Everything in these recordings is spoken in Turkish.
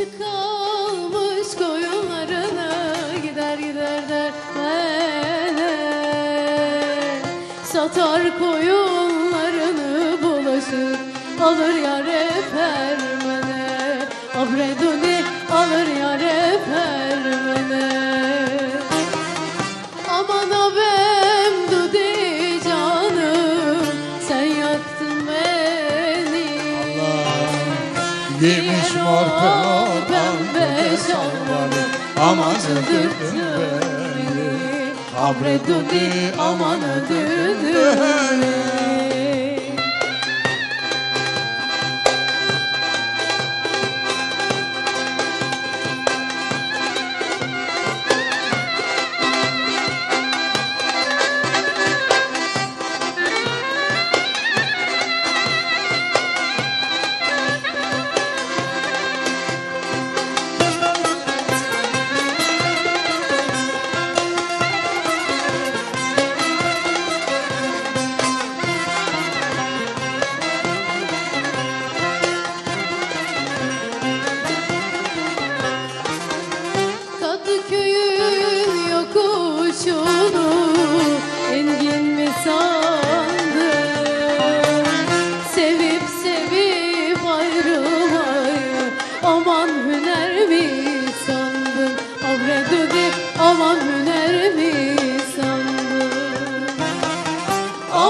Açık kalmış koyunlarını gider gider der hele, Satar koyunlarını bulaşık alır yar hep Giymiş mor pembe şalvarı. Aman öldürdün beni. Abreduni aman öldürdün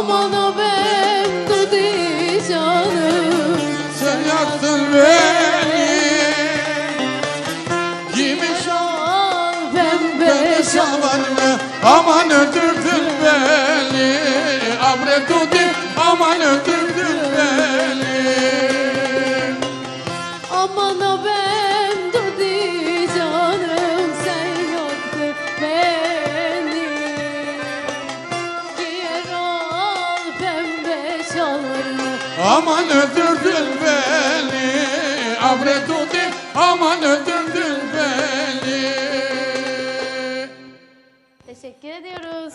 Aman abem dudi canım Sen yaktın beni. Giymiş Al pembe şalvarını Aman öldürdün beni. Abreduni aman öldürdün Aman öldürdün beni Abreduni aman öldürdün beni Teşekkür ediyoruz.